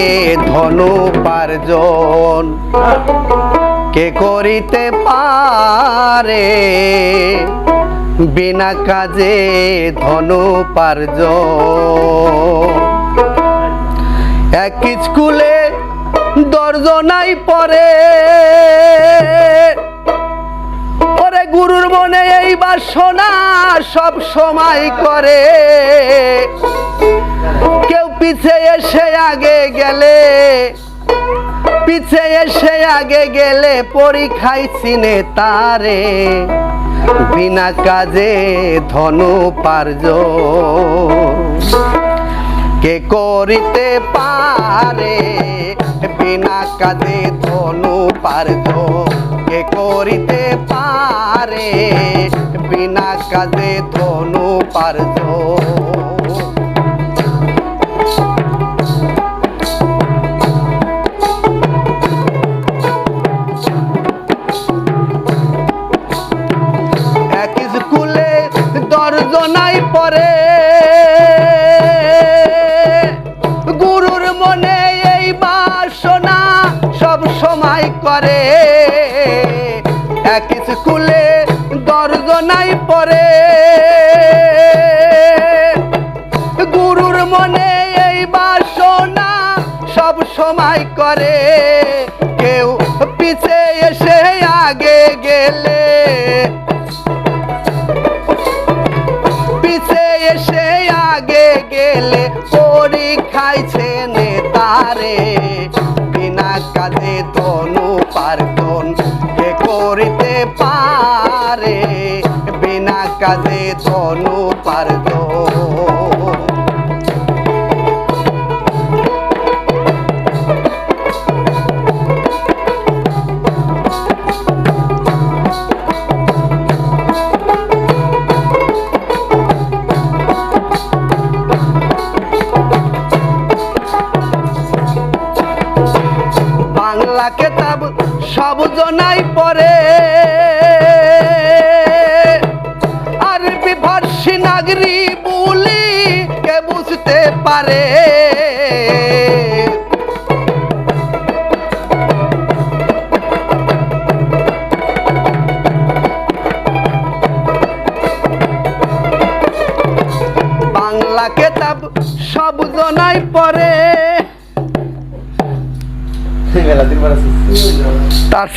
এ ধনু পার্জন কে করিতে পারে? বিনা কাজে ধনু পার্জন এক স্কুলে দর্জনাই পড়ে। ওরে গুরুর মনে এই বাসনা সব সময় করে। কেউ পিছে এসে আগে গেলে, পিছে এসে আগে গেলে পরীক্ষায় চিনে তারে। বিনা কাজে ধনু পার্য। কে করিতে পারে? বিনা কাজে ধনু পারজ কে করিতে পারে? বিনা কাজে ধনু পারজ পড়ে গুরুর মনে এই বাসনা সব সময় করে। এক স্কুলে দর্জনাই পড়ে। গুরুর মনে এই বাসনা সব সময় করে। কেউ পিছে এসে আগে গেলে। নেতারে বিনা কাজে তনু পারতন কে করিতে পারে বিনা কাজে তনু পার্বন বাংলা কেতাব সব জনাই পড়ে। আরবি ফার্সি নাগরি বলি কে বুঝতে পারে? বাংলা কেতাব সব জনাই পড়ে। তার